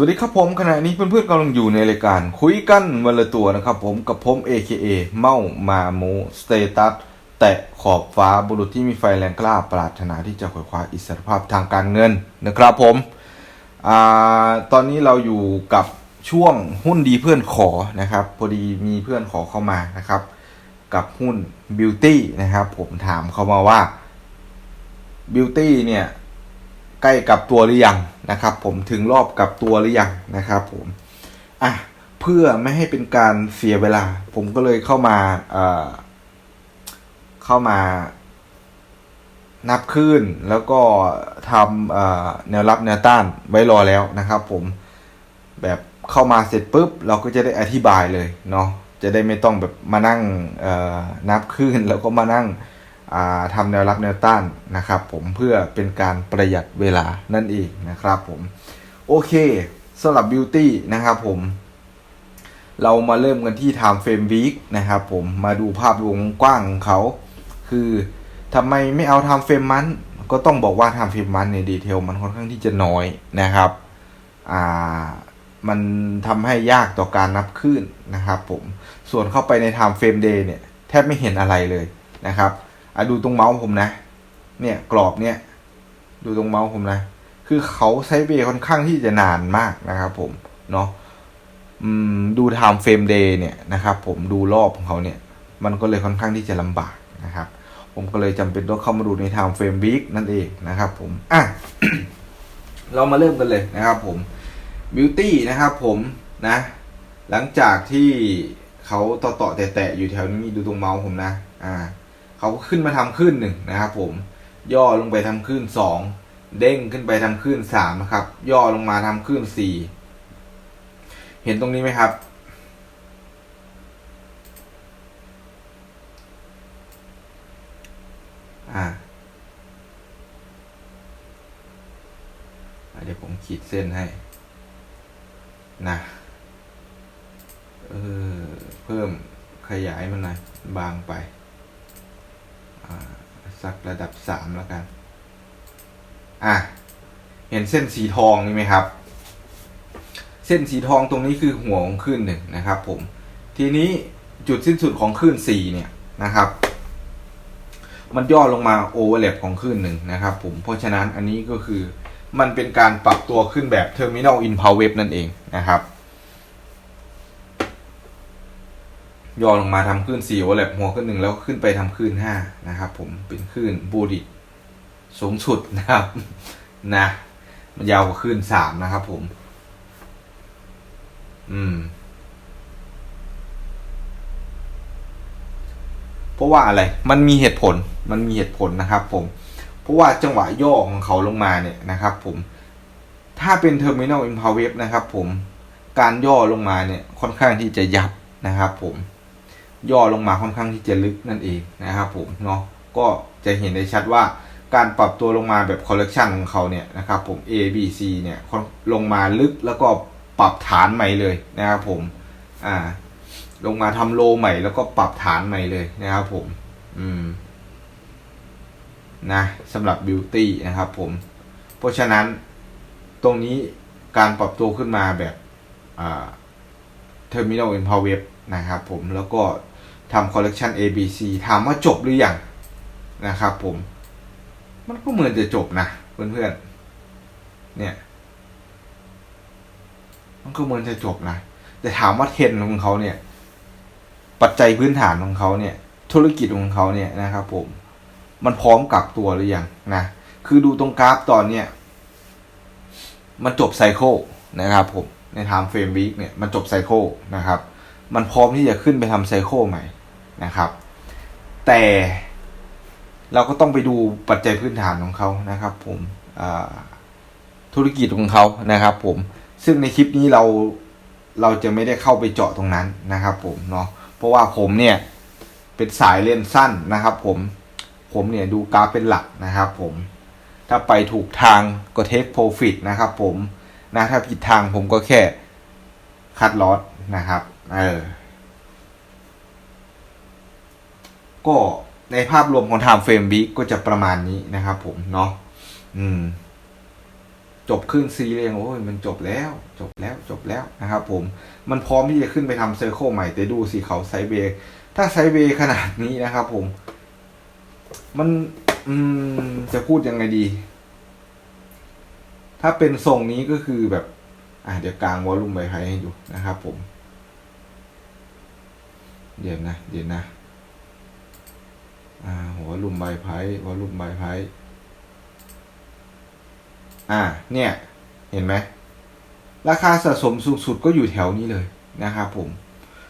วัสดีครับผมขณะนี้เพื่อนๆกำลังอยู่ในรายการคุยกันวันละตัวนะครับผมกับผม AKA เมามาโมสเตตัสแตะขอบฟ้าบุรุษที่มีไฟแรงกล้าปรารถนาที่จะขวยคว้าอิสรภาพทางการเงินนะครับผมอาตอนนี้เราอยู่กับช่วงหุ้นดีเพื่อนขอนะครับ พอดีมีเพื่อนขอเข้ามานะครับ กับหุ้น Beauty นะครับ ผมถามเขามาว่า Beauty เนี่ย ใกล้กับตัวหรือยังนะครับ ผมถึงรอบกับตัวหรือยังนะครับ ผมอะเพื่อไม่ให้เป็นการเสียเวลา ผมก็เลยเข้ามาเอ่อเข้ามานับขึ้นแล้วก็ทำแนวรับแนวต้านไว้รอแล้วนะครับ ผมแบบเข้ามาเสร็จปุ๊บ เราก็จะได้อธิบายเลยเนาะจะได้ไม่ต้องแบบมานั่งนับขึ้นแล้วก็มานั่ง ทำแนวรับแนวต้านนะครับ ผมเพื่อเป็นการประหยัดเวลานั่นเองนะครับผมโอเคสำหรับ Beauty นะครับผม เรามาเริ่มกันที่ Time Frame Week นะครับผมมาดูภาพรวมกว้างของเขา คือทำไมไม่เอา Time Frame มันก็ต้องบอกว่า Time Frame มันในดีเทลมันค่อนข้างที่จะน้อยนะครับอ่ามันทำให้ยากต่อการนับขึ้นนะครับผมส่วนเข้าไปใน Time Frame Day เนี่ย แทบไม่เห็นอะไรเลยนะครับ อะดูตรงเมาส์ผมนะ เนี่ยกรอบเนี่ย ดูตรงเมาส์ผมนะ คือเขาใช้เวค่อนข้างที่จะนานมากนะครับผม เนาะดู time frame day เนี่ยนะครับผมดูรอบของเขาเนี่ย มันก็เลยค่อนข้างที่จะลำบากนะครับ ผมก็เลยจำเป็นต้องเข้ามาดูใน time frame week นั่นเองนะครับผม อะ เรามาเริ่มกันเลยนะครับผม beauty นะครับผมนะ หลังจากที่เขาต่อต่อๆแตะๆอยู่แถวนี้ดูตรงเมาส์ผมนะ อ่า เขาก็ขึ้นมาทำขึ้นหนึ่งนะครับผมย่อลงไปทำขึ้นสองเด้งขึ้นไปทำขึ้นสามนะครับ ย่อลงมาทำขึ้นสี่เห็นตรงนี้ไหมครับ อ่าอะเดี๋ยวผมขีดเส้นให้ นะเออเพิ่มขยายมันหน่อยบางไป สักระดับสามแล้วกัน อะ เห็นเส้นสีทองนี่ไหมครับ เส้นสีทองตรงนี้คือหัวของคลื่นหนึ่งนะครับผม ทีนี้จุดสิ้นสุดของคลื่นสี่เนี่ยนะครับ มันย่อลงมาโอเวอร์แลปของคลื่นหนึ่งนะครับผม เพราะฉะนั้นอันนี้ก็คือมันเป็นการปรับตัวขึ้นแบบ Terminal in Power Wave นั่นเองนะครับ ย่อลงมาทำคลื่นสี่โอแลบหัวขึ้นหนึ่งแล้วขึ้นไปทำคลื่นห้านะครับ ผมเป็นคลื่นบูดิตสูงสุดนะครับนะมันยาวกว่าคลื่นสามนะครับ ผม อืม เพราะว่าอะไร มันมีเหตุผล มันมีเหตุผลนะครับ ผม เพราะว่าจังหวะย่อของเขาลงมาเนี่ยนะครับ ผม ถ้าเป็น Terminal i m p o w e r นะครับ ผม การย่อลงมาเนี่ย ค่อนข้างที่จะยับนะครับ ผม ย่อลงมาค่อนข้างที่จะลึกนั่นเองนะครับผมเนาะก็จะเห็นได้ชัดว่าการปรับตัวลงมาแบบคอลเลกชันของเขาเนี่ยนะครับผม A B C เนี่ยลงมาลึกแล้วก็ปรับฐานใหม่เลยนะครับผมอ่าลงมาทำโลใหม่แล้วก็ปรับฐานใหม่เลยนะครับผมอืมนะสำหรับ Beauty นะครับผม เพราะฉะนั้นตรงนี้การปรับตัวขึ้นมาแบบอ่า Terminal in Power Wave นะครับผมแล้วก็ ทำคอลเลกชัน ABC ถามว่าจบหรือยังนะครับผม มันก็เหมือนจะจบนะเพื่อนๆ เนี่ย มันก็เหมือนจะจบนะ แต่ถามว่าเทรนของเขาเนี่ย ปัจจัยพื้นฐานของเขาเนี่ย ธุรกิจของเขาเนี่ยนะครับผม มันพร้อมกลับตัวหรือยังนะ คือดูตรงกราฟตอนเนี้ยมันจบไซเคิลนะครับผม ในไทม์เฟรมวีคเนี่ย มันจบไซเคิลนะครับ มันพร้อมที่จะขึ้นไปทำไซเคิลใหม่ นะครับ แต่เราก็ต้องไปดูปัจจัยพื้นฐานของเขานะครับ ผมธุรกิจของเขานะครับ ผมซึ่งในคลิปนี้เราเราจะไม่ได้เข้าไปเจาะตรงนั้นนะครับ ผมเนาะเพราะว่าผมเนี่ยเป็นสายเล่นสั้นนะครับ ผมผมเนี่ยดูกราฟเป็นหลักนะครับ ผมถ้าไปถูกทางก็เทคโปรฟิตนะครับ ผมนะถ้าผิดทางผมก็แค่คัดลอสนะครับ เออ ก็ในภาพรวมของ Time Frame Week ก็จะประมาณนี้นะครับผมเนาะอืม จบขึ้นซีเรียงโอ้ยมันจบแล้ว จบแล้วจบแล้วนะครับผมมันพร้อมที่จะขึ้นไปทำเซอร์เคิลใหม่แต่ดูสิเขาไซเบย์ถ้าไซเบย์ขนาดนี้นะครับผม มันอืมจะพูดยังไงดี ถ้าเป็นทรงนี้ก็คือแบบ อะเดี๋ยวกลางวอลลุ่มใบไพ่ให้ดูนะครับผม เดี๋ยวนะ เดี๋ยวนะ หัวลุ่มใบไพ่วอลลุ่มใบไพ่อ่า เนี่ย เห็นไหม ราคาสะสมสูงสุดก็อยู่แถวนี้เลยนะครับผม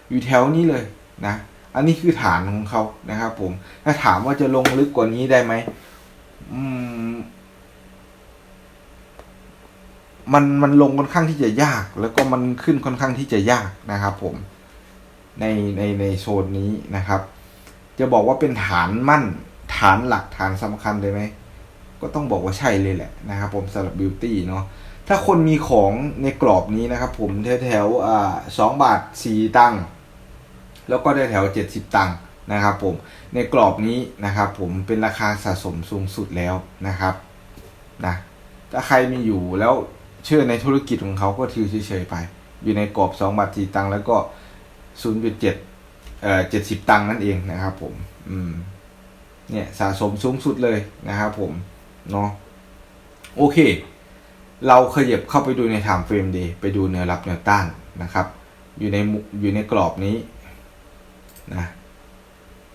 อยู่แถวนี้เลยนะ อันนี้คือฐานของเขานะครับผม ถ้าถามว่าจะลงลึกกว่านี้ได้ไหมอืม มันมันลงค่อนข้างที่จะยาก แล้วก็มันขึ้นค่อนข้างที่จะยากนะครับผม ในในในโซนนี้นะครับ จะบอกว่าเป็นฐานมั่น ฐานหลักฐานสำคัญเลยไหม ก็ต้องบอกว่าใช่เลยแหละนะครับผมสำหรับบิวตี้เนาะถ้าคนมีของในกรอบนี้นะครับผมแถวแถวๆสองบาทสี่ตังค์แล้วก็ได้แถวเจ็ดสิบตังค์นะครับผมในกรอบนี้นะครับผมเป็นราคาสะสมสูงสุดแล้วนะครับนะถ้าใครมีอยู่แล้วเชื่อในธุรกิจของเขาก็ถือเฉยๆไป อยู่ในกรอบสองบาทสี่ตังค์แล้วก็ศูนย์จุด เจ็ดเอ่อเจ็ดสิบตังค์นั่นเองนะครับผม อืม เนี่ยสะสมสูงสุดเลยนะครับผม เนาะโอเค เราขยับเข้าไปดูใน time frame day ไปดูแนวรับแนวต้านนะครับ อยู่ในมุอยู่ในกรอบนี้นะ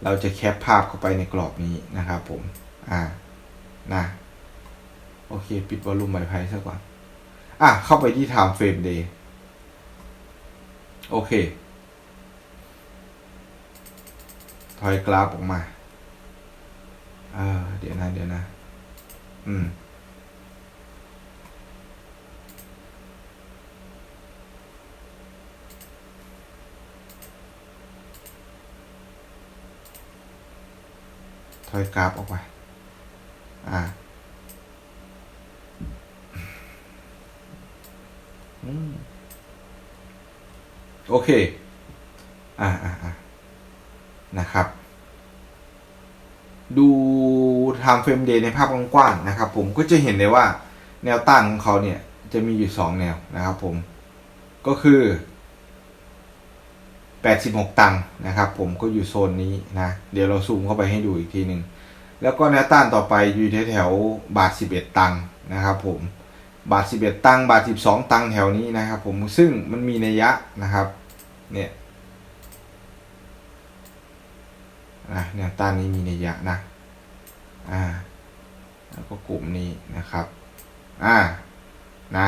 เราจะแคปภาพเข้าไปในกรอบนี้นะครับผม อ่า นะ โอเค ปิดวอลลุ่มใบไพ่ซะก่อน อะ เข้าไปที่ time frame day โอเค ถอยกราฟออกมาเออเดี๋ยวนะ เดี๋ยวนะ อืม ถอยกราฟออกไปอ่าอืมโอเค อ่าอ่าอ่า นะครับ ดู time frame day ในภาพกว้างๆนะครับ ผมก็จะเห็นเลยว่าแนวต้านของเขาเนี่ยจะมีอยู่ 2 แนวนะครับผมก็คือ 86 ตังค์นะครับ ผมก็อยู่โซนนี้นะ เดี๋ยวเราซูมเข้าไปให้ดูอีกทีหนึ่งแล้วก็แนวต้านต่อไปอยู่แถวๆบาท 11 ตังค์นะครับ ผมบาท 11 ตังค์บาท 12 ตังค์แถวนี้นะครับ ผมซึ่งมันมีนัยยะนะครับ เนี่ย นะแนวต้านนี้มีนัยยะนะอ่าแล้วก็กลุ่มนี้นะครับ อ่านะ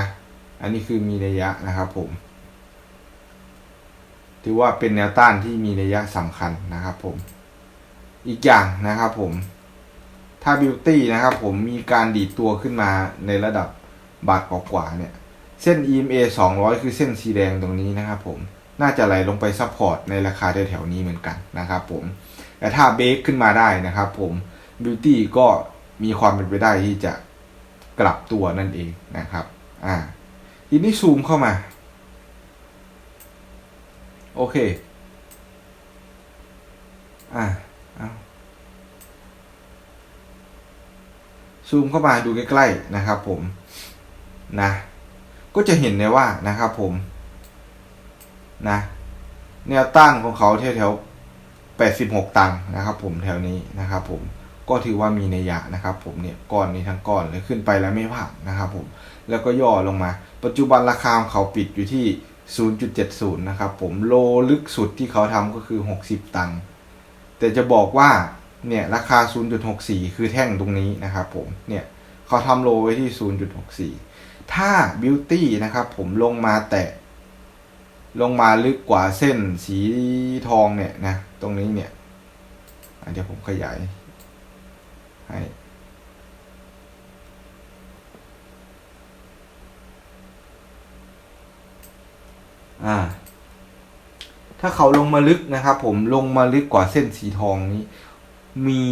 อันนี้คือมีนัยยะนะครับผม ถือว่าเป็นแนวต้านที่มีนัยยะสำคัญนะครับผม อีกอย่างนะครับผม ถ้าบิวตี้นะครับผมมีการดีดตัวขึ้นมาในระดับบาทกว่าๆเนี่ย เส้น EMA 200 คือเส้นสีแดงตรงนี้นะครับผม น่าจะไหลลงไปซัพพอร์ตในราคาแถวๆนี้เหมือนกันนะครับผม แต่ถ้าเบรกขึ้นมาได้นะครับ ผมบิวตี้ก็มีความเป็นไปได้ที่จะกลับตัวนั่นเองนะครับ อ่า ทีนี้ซูมเข้ามา โอเค อ่าเอาซูมเข้ามาดูใกล้ๆนะครับ ผม นะ ก็จะเห็นเลยว่านะครับ ผม นะ แนวต้านของเขาแถวๆ 86 ตังค์นะครับ ผมแถวนี้นะครับผมก็ถือว่ามีนัยยะนะครับผมเนี่ยก้อนนี้ทั้งก้อนเลยขึ้นไปแล้วไม่ผ่านนะครับผมแล้วก็ย่อลงมา ปัจจุบันราคาของเขาปิดอยู่ที่ 0.70 นะครับผมโลลึกสุดที่เขาทำก็คือ 60 ตังค์แต่จะบอกว่าเนี่ยราคา 0.64 คือแท่งตรงนี้นะครับผมเนี่ยเขาทำโลไว้ที่ 0.64 ถ้า Beauty นะครับผมลงมาแตะลงมาลึกกว่าเส้นสีทองเนี่ยนะ ตรงนี้เนี่ยเดี๋ยวผมขยายให้อ่า ถ้าเขาลงมาลึกนะครับ ผมลงมาลึกกว่าเส้นสีทองนี้ มี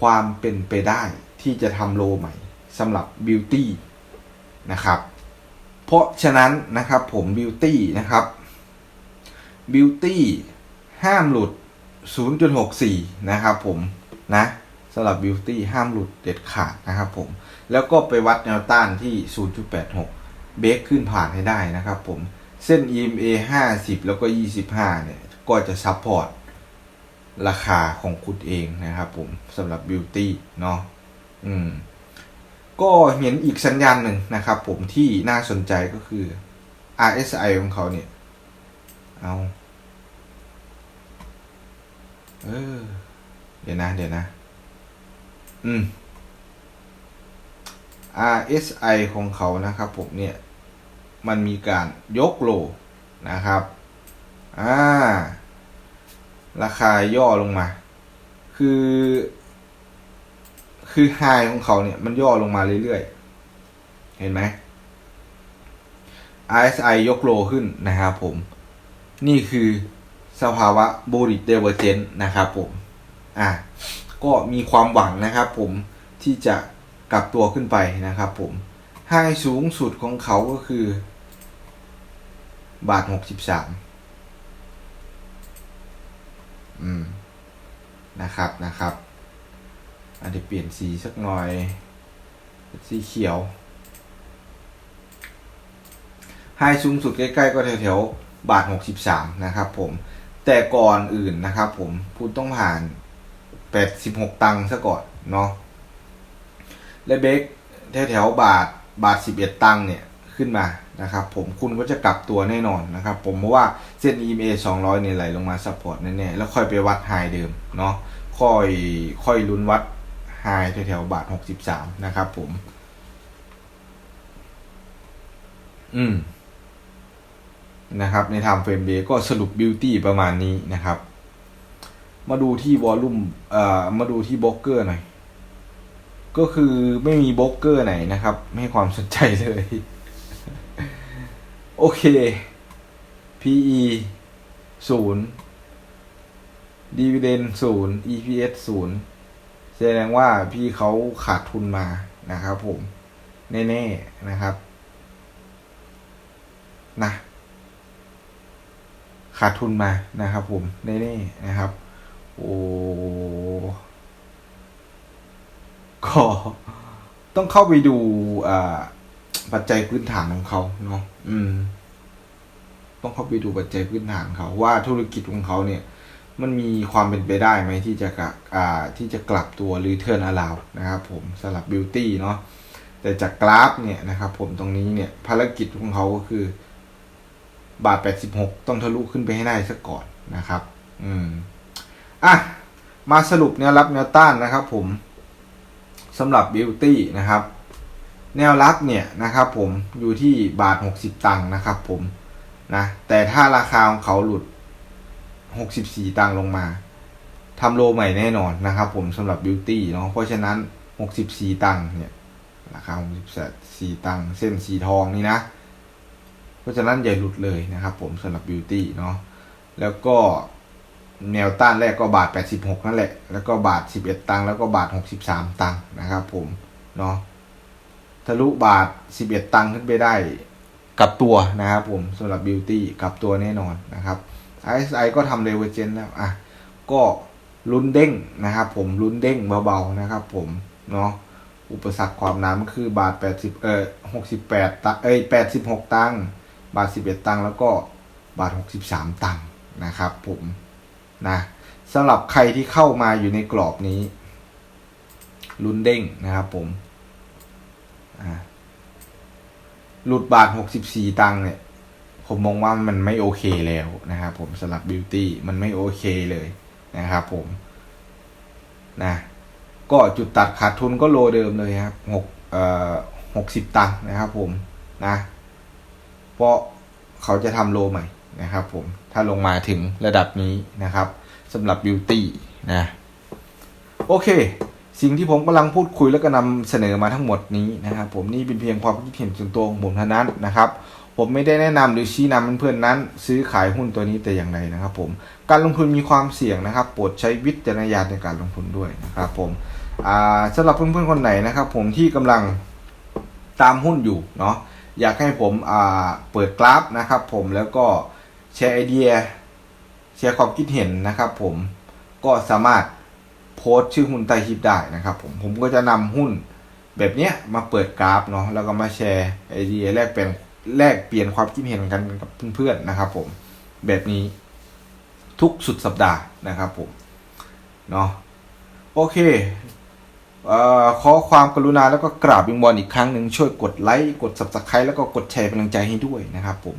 ความเป็นไปได้ที่จะทำโลใหม่สำหรับบิวตี้นะครับ เพราะฉะนั้นนะครับผมบิวตี้นะครับบิวตี้ห้ามหลุด 0.64 นะครับผมนะสำหรับบิวตี้ห้ามหลุดเด็ดขาดนะครับผม แล้วก็ไปวัดแนวต้านที่ 0.86 เบรกขึ้นผ่านให้ได้นะครับผม เส้น EMA 50 แล้วก็ 25 เนี่ย ก็จะซัพพอร์ตราคาของคุณเองนะครับผมสำหรับบิวตี้เนาะอืมก็เห็นอีกสัญญาณหนึ่งนะครับผมที่น่าสนใจก็คือ RSI ของเขาเนี่ย เอา เออ เดี๋ยวนะ เดี๋ยวนะ อืม RSI ของเขานะครับผมเนี่ย มันมีการยกโลนะครับ อ่า ราคาย่อลงมา คือ คือไฮของเขาเนี่ย มันย่อลงมาเรื่อยๆ เห็นไหม RSI ยกโลขึ้นนะครับผม นี่คือ สภาวะ bullish divergence นะครับผมอะก็มีความหวังนะครับผมที่จะกลับตัวขึ้นไปนะครับผมไฮสูงสุดของเขาก็คือ บาทหกสิบสามอืมนะครับนะครับอาจจะเปลี่ยนสีสักหน่อย สีเขียวไฮสูงสุดใกล้ ๆ ก็แถวๆบาทหกสิบสามนะครับผม แต่ก่อนอื่นนะครับผมคุณต้องผ่านแปดสิบหกตังค์ซะก่อนเนาะและเบรกแถวๆบาทบาทสิบเอ็ดตังค์เนี่ยขึ้นมานะครับผมคุณก็จะกลับตัวแน่นอนนะครับผมเพราะว่าเส้น EMA 200เนี่ยไหลลงมาซัพพอร์ตแน่ๆแล้วค่อยไปวัดไฮเดิมเนาะค่อยค่อยลุ้นวัดไฮแถวๆบาท 63 นะครับผม อืม นะครับในทำเฟรมเบก็สรุปบิวตี้ประมาณนี้นะครับ มาดูที่วอลลุ่มเอ่อมาดูที่บล็อกเกอร์หน่อย ก็คือไม่มีบล็อกเกอร์ไหนนะครับ ไม่ให้ความสนใจเลย โอเค PE ศูนย์ Dividend ศูนย์ EPS ศูนย์แสดงว่าพี่เขาขาดทุนมานะครับผม แน่ ๆ นะครับ นะ ขาดทุนมานะครับผมแน่ๆนะครับ โอ้ก็ต้องเข้าไปดูอ่าปัจจัยพื้นฐานของเขาเนาะอืม ต้องเข้าไปดูปัจจัยพื้นฐานเขา ว่าธุรกิจของเขาเนี่ย มันมีความเป็นไปได้ไหมที่จะกะอ่าที่จะกลับตัวหรือเทิร์นอลาวนะครับ ผมสำหรับบิวตี้เนาะแต่จากกราฟเนี่ยนะครับ ผมตรงนี้เนี่ย ภารกิจของเขาก็คือ บาท86ต้องทะลุขึ้นไปให้ได้ซะก่อนนะครับ อืม อะ มาสรุปแนวรับแนวต้านนะครับ ผมสำหรับบิวตี้นะครับ แนวรับเนี่ยนะครับ ผมอยู่ที่บาท60ตังค์นะครับ ผมนะแต่ถ้าราคาของเขาหลุด64ตังค์ลงมาทำโลใหม่แน่นอนนะครับ ผมสำหรับบิวตี้เนาะเพราะฉะนั้น64ตังค์เนี่ยราคา64ตังค์เส้นสีทองนี่นะ ราะฉะนั้นอย่าหลุดเลยนะครับ ผมสำหรับบิวตี้เนาะแล้วก็แนวต้านแรกก็บาท 86 นั่นแหละ แล้วก็บาท 11 ตังค์แล้วก็บาท 63 ตังค์นะครับ ผมเนาะทะลุบาท 11 ตังค์ขึ้นไปได้กับตัวนะครับผมสำหรับบิวตี้กับตัวแน่นอนนะครับ RSI ก็ทำเรเวอเจนแล้วอะก็ลุ้นเด้งนะครับ ผมลุ้นเด้งเบาๆนะครับ ผมเนาะอุปสรรคความหนามันคือบาท 80 เอ่อ68ตังเอ้ย86 ตังค์ บาท 11 ตังค์แล้วก็บาท 63 ตังค์นะครับผมนะสำหรับใครที่เข้ามาอยู่ในกรอบนี้ลุ้นเด้งนะครับผมหลุดบาท 64 ตังค์เนี่ย ผมมองว่ามันไม่โอเคแล้วนะครับผมสำหรับบิวตี้มันไม่โอเคเลยนะครับผมนะก็จุดตัดขาดทุนก็โลเดิมเลยครับหกเอ่อหกสิบตังค์นะครับผมนะ เพราะเขาจะทำโลใหม่นะครับผมถ้าลงมาถึงระดับนี้นะครับสำหรับบิวตี้นะโอเค สิ่งที่ผมกำลังพูดคุยแล้วก็นำเสนอมาทั้งหมดนี้นะครับ ผมนี่เป็นเพียงความคิดเห็นส่วนตัวของผมเท่านั้นนะครับ ผมไม่ได้แนะนำหรือชี้นำเพื่อนๆนั้น ซื้อขายหุ้นตัวนี้แต่อย่างใดนะครับ ผมการลงทุนมีความเสี่ยงนะครับ โปรดใช้วิจารณญาณในการลงทุนด้วยนะครับ ผมอ่าสำหรับเพื่อนๆคนไหนนะครับ ผมที่กำลังตามหุ้นอยู่เนาะ อยากให้ผมเปิดกราฟนะครับผมแล้วก็แชร์ไอเดียแชร์ความคิดเห็นนะครับผมก็สามารถโพค้ดชื่อหุ้นใต้คลิปได้นะครับผมผมก็จะนำหุ้นแบบเนี้ยมาเปิดกราฟเนาะแล้วก็มาแชร์ไอเดียแลกเปลี่ยนแลกเปลี่ยนความคิดเห็นกันกับเพื่อนๆนะครับผมแบบนี้ทุกสุดสัปดาห์นะครับผมเนาะโอเค ขอความกรุณาแล้วก็กราบวิงวอนอีกครั้งหนึ่งช่วยกดไลค์กด subscribe แล้วก็กดแชร์เป็นกำลังใจให้ด้วยนะครับ ผม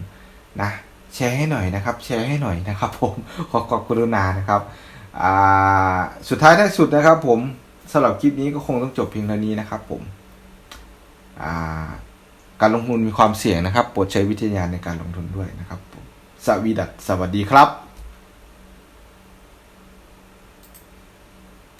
นะแชร์ให้หน่อยนะครับ แชร์ให้หน่อยนะครับ ผมขอขอบกรุณานะครับสุดท้ายท้ายสุดนะครับ ผมสำหรับคลิปนี้ก็คงต้องจบเพียงเท่านี้นะครับ ผมาการลงทุนมีความเสี่ยงนะครับโปรดใช้วิทยาในการลงทุนด้วยนะครับ ผมสวีดัสสวัสดีครับ